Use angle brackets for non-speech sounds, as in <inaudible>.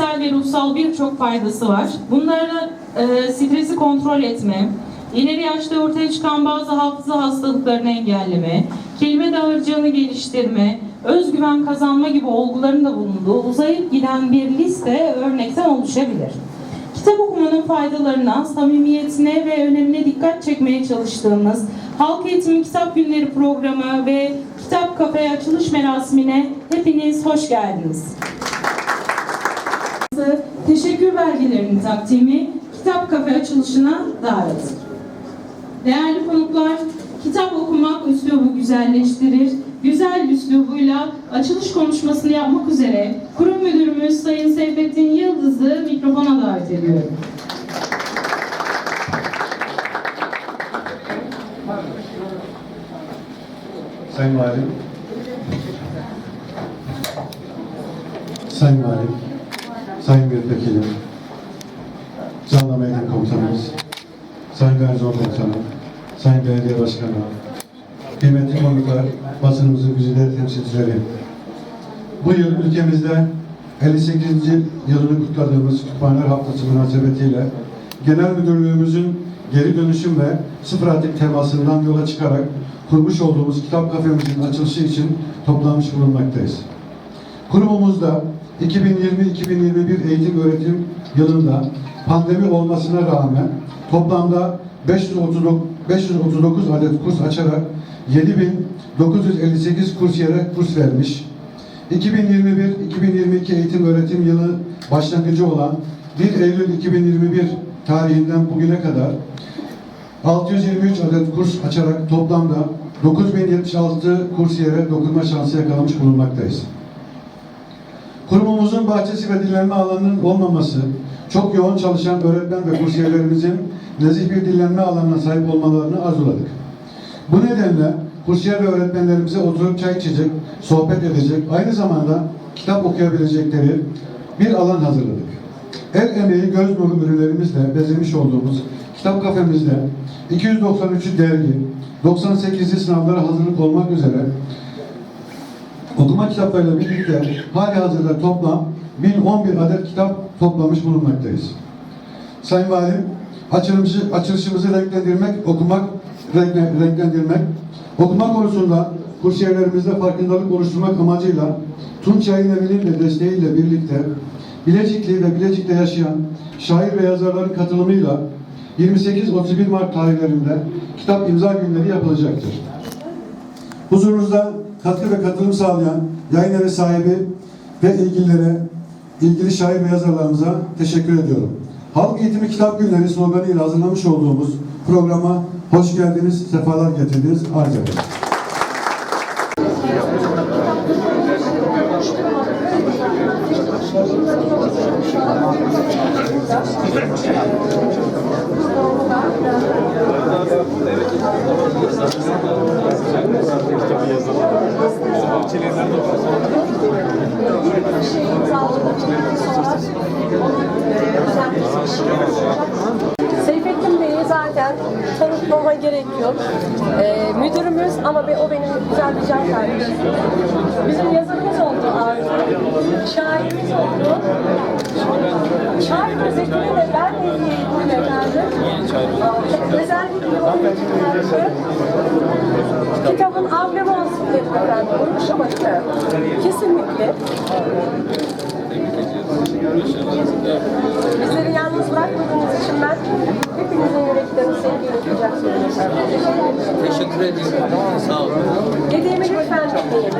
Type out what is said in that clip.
fiziksel ve ruhsal birçok faydası var. Bunlarla e, stresi kontrol etme, ileri yaşta ortaya çıkan bazı hafıza hastalıklarını engelleme, kelime dağarcığını geliştirme, özgüven kazanma gibi olguların da bulunduğu uzayıp giden bir liste örnekten oluşabilir. Kitap okumanın faydalarına, samimiyetine ve önemine dikkat çekmeye çalıştığımız Halk Eğitimi Kitap Günleri programı ve Kitap Kafe açılış merasimine hepiniz hoş geldiniz. Teşekkür belgelerinin takdimi, Kitap Kafe açılışına davet. Değerli konuklar, kitap okumak üslubu güzelleştirir. Güzel üslubuyla açılış konuşmasını yapmak üzere kurum müdürümüz Sayın Seyfettin Yıldız'ı mikrofona davet ediyorum. Sayın Valim, Sayın Valim, Sayın Milletvekilim, Jandarma Eğitim Komutanımız, Sayın Garnizon Komutanı, Sayın Belediye Başkanı, kıymetli konuklar, basınımızın güzide temsilcileri. Bu yıl ülkemizde 58. yılını kutladığımız Kütüphaneler Haftası münasebetiyle Genel Müdürlüğümüzün geri dönüşüm ve sıfır atık temasından yola çıkarak kurmuş olduğumuz kitap kafemizin açılışı için toplanmış bulunmaktayız. Kurumumuzda 2020-2021 eğitim öğretim yılında pandemi olmasına rağmen toplamda 539, 539 adet kurs açarak 7958 kursiyere kurs vermiş. 2021-2022 eğitim öğretim yılı başlangıcı olan 1 Eylül 2021 tarihinden bugüne kadar 623 adet kurs açarak toplamda 9076 kursiyere dokunma şansı yakalamış bulunmaktayız. Kurumumuzun bahçesi ve dinlenme alanının olmaması, çok yoğun çalışan öğretmen ve kursiyerlerimizin nezih bir dinlenme alanına sahip olmalarını arzuladık. Bu nedenle kursiyer ve öğretmenlerimize oturup çay içecek, sohbet edecek, aynı zamanda kitap okuyabilecekleri bir alan hazırladık. El emeği göz nuru ürünlerimizle bezirmiş olduğumuz kitap kafemizde 293 dergi, 98'li sınavlara hazırlık olmak üzere okuma kitaplarıyla birlikte hali hazırda toplam 1011 adet kitap toplamış bulunmaktayız. Sayın Valim, açılışı, açılışımızı renklendirmek, okumak, renkle, renklendirmek, okuma konusunda kursiyerlerimizde farkındalık oluşturmak amacıyla Tunç Yayın Evi'nin de desteğiyle birlikte Bilecikli ve Bilecik'te yaşayan şair ve yazarların katılımıyla 28-31 Mart tarihlerinde kitap imza günleri yapılacaktır. Huzurunuzda katkı ve katılım sağlayan yayın evi sahibi ve ilgililere, ilgili şair ve yazarlarımıza teşekkür ediyorum. Halk Eğitimi Kitap Günleri sloganıyla hazırlamış olduğumuz programa hoş geldiniz, sefalar getirdiniz. Arz ederim. <laughs> Seyfettin Bey'i zaten tanıtmama gerek yok. Ee, müdürümüz ama be, o benim güzel bir can kardeşim. Bizim yazarımız oldu Arzu. Şairimiz oldu. Şair özetini de ben hediye ettim efendim. Özellikle onun. Kitabın amblemi olsun gitti. Kesinlikle. Bizleri yalnız bırakmadığınız için ben hepinizin yüreklerini sevgiyle kucak Teşekkür ediyorum. Sağ olun.